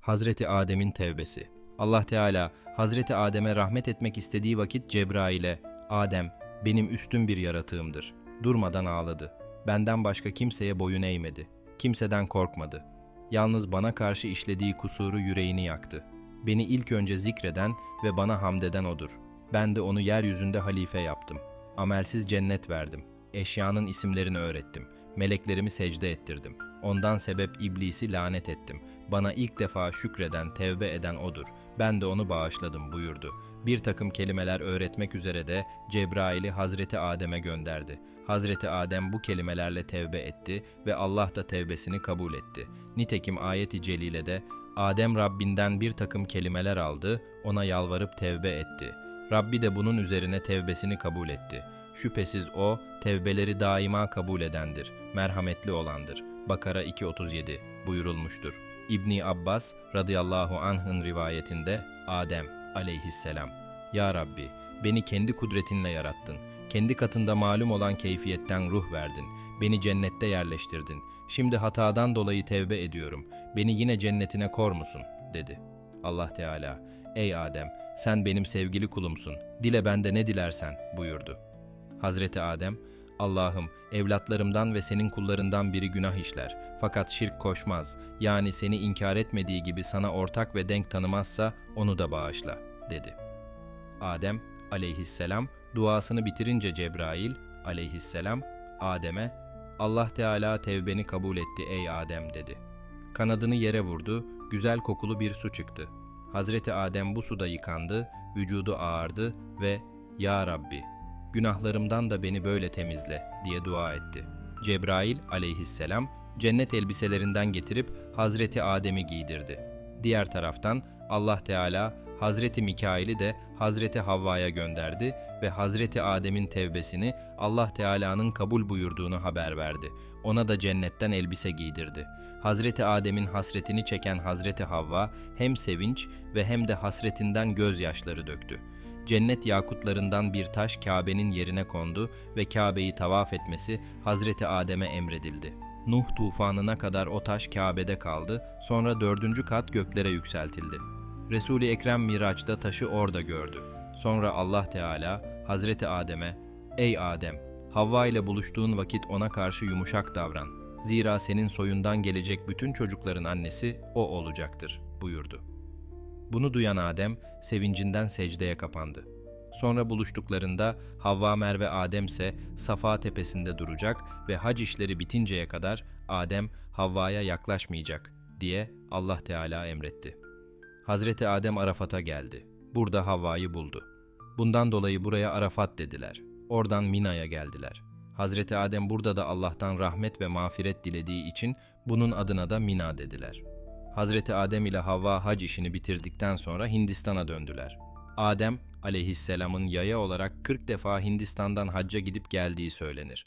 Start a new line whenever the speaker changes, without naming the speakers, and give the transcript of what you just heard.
Hazreti Adem'in tevbesi. Allah Teala Hazreti Adem'e rahmet etmek istediği vakit Cebrail'e Adem benim üstün bir yaratığımdır. Durmadan ağladı. Benden başka kimseye boyun eğmedi. Kimseden korkmadı. Yalnız bana karşı işlediği kusuru yüreğini yaktı. Beni ilk önce zikreden ve bana hamdeden odur. Ben de onu yeryüzünde halife yaptım. Amelsiz cennet verdim. Eşyanın isimlerini öğrettim. Meleklerimi secde ettirdim. Ondan sebep iblisi lanet ettim. Bana ilk defa şükreden, tevbe eden odur. Ben de onu bağışladım buyurdu. Bir takım kelimeler öğretmek üzere de Cebrail'i Hazreti Adem'e gönderdi. Hazreti Adem bu kelimelerle tevbe etti ve Allah da tevbesini kabul etti. Nitekim ayet-i celilede Adem Rabbinden bir takım kelimeler aldı, ona yalvarıp tevbe etti. Rabbi de bunun üzerine tevbesini kabul etti. Şüphesiz o, tevbeleri daima kabul edendir, merhametli olandır. Bakara 2.37 buyurulmuştur. İbni Abbas radıyallahu anh'ın rivayetinde Adem aleyhisselam Ya Rabbi beni kendi kudretinle yarattın. Kendi katında malum olan keyfiyetten ruh verdin. Beni cennette yerleştirdin. Şimdi hatadan dolayı tevbe ediyorum. Beni yine cennetine kor musun? dedi. Allah Teala, ey Adem, sen benim sevgili kulumsun. Dile bende ne dilersen buyurdu. Hazreti Adem, Allah'ım evlatlarımdan ve senin kullarından biri günah işler. Fakat şirk koşmaz. Yani seni inkar etmediği gibi sana ortak ve denk tanımazsa onu da bağışla, dedi. Adem aleyhisselam duasını bitirince Cebrail aleyhisselam Adem'e Allah Teala tevbeni kabul etti ey Adem dedi. Kanadını yere vurdu, güzel kokulu bir su çıktı. Hazreti Adem bu suda yıkandı, vücudu ağardı ve Ya Rabbi günahlarımdan da beni böyle temizle diye dua etti. Cebrail aleyhisselam cennet elbiselerinden getirip Hazreti Adem'i giydirdi. Diğer taraftan Allah Teala Hazreti Mikail'i de Hazreti Havva'ya gönderdi ve Hazreti Adem'in tevbesini Allah Teala'nın kabul buyurduğunu haber verdi. Ona da cennetten elbise giydirdi. Hazreti Adem'in hasretini çeken Hazreti Havva hem sevinç ve hem de hasretinden gözyaşları döktü. Cennet yakutlarından bir taş Kabe'nin yerine kondu ve Kabe'yi tavaf etmesi Hazreti Adem'e emredildi. Nuh tufanına kadar o taş Kabe'de kaldı, sonra dördüncü kat göklere yükseltildi. Resul-i Ekrem Miraç'ta taşı orada gördü. Sonra Allah Teala Hazreti Adem'e, Ey Adem, Havva ile buluştuğun vakit ona karşı yumuşak davran. Zira senin soyundan gelecek bütün çocukların annesi o olacaktır, buyurdu. Bunu duyan Adem sevincinden secdeye kapandı. Sonra buluştuklarında Havva Merve Adem ise Safa tepesinde duracak ve hac işleri bitinceye kadar Adem Havva'ya yaklaşmayacak diye Allah Teala emretti. Hazreti Adem Arafat'a geldi. Burada Havva'yı buldu. Bundan dolayı buraya Arafat dediler. Oradan Mina'ya geldiler. Hazreti Adem burada da Allah'tan rahmet ve mağfiret dilediği için bunun adına da Mina dediler. Hazreti Adem ile Havva hac işini bitirdikten sonra Hindistan'a döndüler. Adem aleyhisselamın yaya olarak 40 defa Hindistan'dan hacca gidip geldiği söylenir.